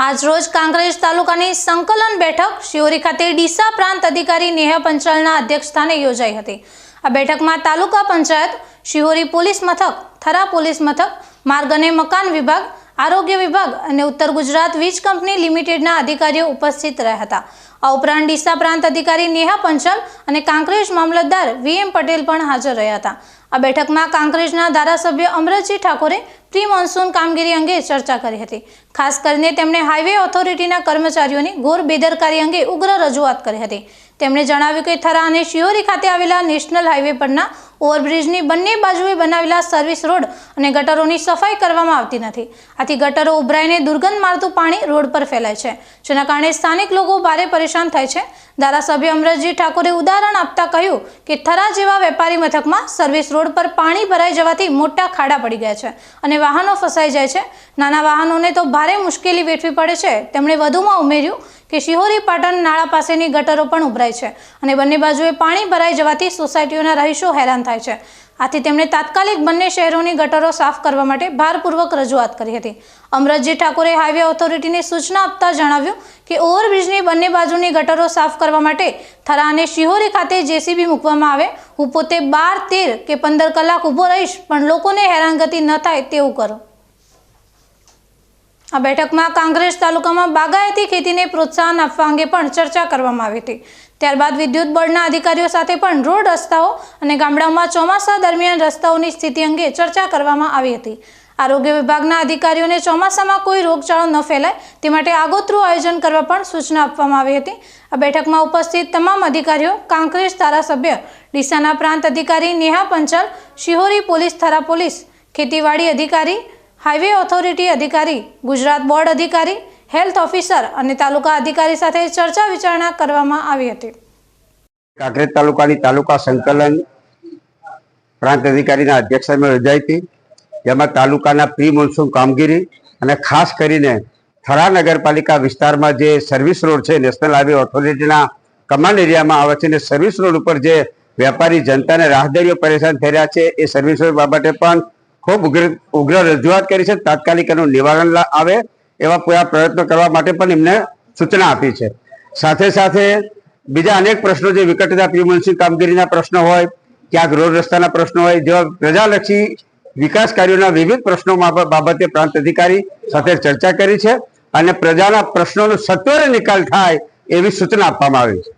આજરોજ કાંકરેજ તાલુકાની સંકલન બેઠક શિહોરી ખાતે ડીસા પ્રાંત અધિકારી નેહા પંચાલના અધ્યક્ષસ્થાને યોજાઈ હતી. આ બેઠકમાં તાલુકા પંચાયત, શિહોરી પોલીસ મથક, થરા પોલીસ મથક, માર્ગ અને મકાન વિભાગ, આરોગ્ય વિભાગ અને ઉત્તર ગુજરાત વીજ કંપની લિમિટેડના અધિકારીઓ ઉપસ્થિત રહ્યા હતા. આ ઉપરાંત ડીસા પ્રાંત અધિકારી નેહા પંચાલ અને કાંકરેજ મામલતદાર વીએમ પટેલ પણ હાજર રહ્યા હતા. આ બેઠકમાં કાંકરેજના ધારાસભ્ય અમરતજી ઠાકોરે પ્રી મોન્સૂન કામગીરી અંગે ચર્ચા કરી હતી. ખાસ કરીને તેમણે હાઈવે ઓથોરિટીના કર્મચારીઓની ઘોર બેદરકારી અંગે ઉગ્ર રજૂઆત કરી હતી. તેમણે જણાવ્યું કે થરા અને શિયોરી ખાતે આવેલા નેશનલ હાઈવે પરના ઓવરબ્રિજની બંને બાજુએ બનાવેલા સર્વિસ રોડ અને ગટરોની સફાઈ કરવામાં આવતી નથી. આથી ગટરો ઉભરાઈને દુર્ગંધ મારતું પાણી રોડ પર ફેલાય છે, જેના કારણે સ્થાનિક લોકો ભારે પરેશાન થાય છે ધારાસભ્ય અમરજી ઠાકોરે ઉદાહરણ આપતા કહ્યું કે થરા જેવા વેપારી મથકમાં સર્વિસ રોડ પર પાણી ભરાઈ જવાથી મોટા ખાડા પડી ગયા છે અને વાહનો ફસાઈ જાય છે. નાના વાહનોને તો ભારે મુશ્કેલી વેઠવી પડે છે. તેમણે વધુમાં ઉમેર્યું કે શિહોરી પાટણ નાળા પાસેની ગટરો પણ ઉભરાય છે અને બંને બાજુએ પાણી ભરાઈ જવાથી સોસાયટીઓના રહીશો હેરાન થાય છે. આથી તેમણે તાત્કાલિક બંને શહેરોની ગટરો સાફ કરવા માટે ભારપૂર્વક રજૂઆત કરી હતી. અમરતજી ઠાકોરે હાઈવે ઓથોરિટીને સૂચના આપતા જણાવ્યું કે ઓવરબ્રિજની બંને બાજુની ગટરો સાફ કરવા માટે થરા અને શિહોરી ખાતે જેસીબી મૂકવામાં આવે. હું પોતે બાર, તેર કે પંદર કલાક ઊભો રહીશ, પણ લોકોને હેરાનગતિ ન થાય તેવું કરો. આ બેઠકમાં કાંગ્રેસ તાલુકામાં બાગાયતી ખેતીને પ્રોત્સાહન આપવા અંગે પણ ચર્ચા કરવામાં આવી હતી. ત્યારબાદ વિદ્યુત બોર્ડના અધિકારીઓ સાથે પણ રોડ રસ્તાઓ અને ગામડાઓમાં ચોમાસા દરમિયાન રસ્તાઓની સ્થિતિ અંગે ચર્ચા કરવામાં આવી હતી. આરોગ્ય વિભાગના અધિકારીઓને ચોમાસામાં કોઈ રોગચાળો ન ફેલાય તે માટે આગોતરું આયોજન કરવા પણ સૂચના આપવામાં આવી હતી. આ બેઠકમાં ઉપસ્થિત તમામ અધિકારીઓ કાંકરેજ ધારાસભ્ય, ડીસાના પ્રાંત અધિકારી નેહા પંચાલ, શિહોરી પોલીસ થરા પોલીસ, ખેતીવાડી અધિકારી હાઈવે ઓથોરિટી અધિકારી, ગુજરાત બોર્ડ અધિકારી, હેલ્થ ઓફિસર અને તાલુકા અધિકારી સાથે ચર્ચા વિચારણા કરવામાં આવી હતી. કાંકરેજ તાલુકાની તાલુકા સંકલન પ્રાંત અધિકારીના અધ્યક્ષતામાં યોજાઈ હતી. જેમાં તાલુકાના પ્રી મોન્સૂન કામગીરી અને ખાસ કરીને થરા નગરપાલિકા વિસ્તારમાં જે સર્વિસ રોડ છે, નેશનલ હાઈવે ઓથોરિટીના કમાન્ડ એરિયામાં આવે છે અને સર્વિસ રોડ ઉપર જે વેપારી જનતાને રાહદારીઓ પરેશાન થઈ રહ્યા છે, એ સર્વિસ રોડ બાબતે પણ ખૂબ ઉગ્ર ઉગ્ર રજૂઆત કરી છે. તાત્કાલિક એનું નિવારણ આવે એવા પૂરા પ્રયત્નો કરવા માટે પણ એમને સૂચના આપી છે. સાથે સાથે બીજા અનેક પ્રશ્નો જે વિકટતા પ્યુમન્સી કામગીરીના પ્રશ્નો હોય ક્યાંક રોડ રસ્તાના પ્રશ્નો હોય, જેવા પ્રજાલક્ષી વિકાસ કાર્યોના વિવિધ પ્રશ્નો બાબ- બાબતે પ્રાંત અધિકારી સાથે ચર્ચા કરી છે અને પ્રજાના પ્રશ્નોનો સત્વરે નિકાલ થાય એવી સૂચના આપવામાં આવી છે.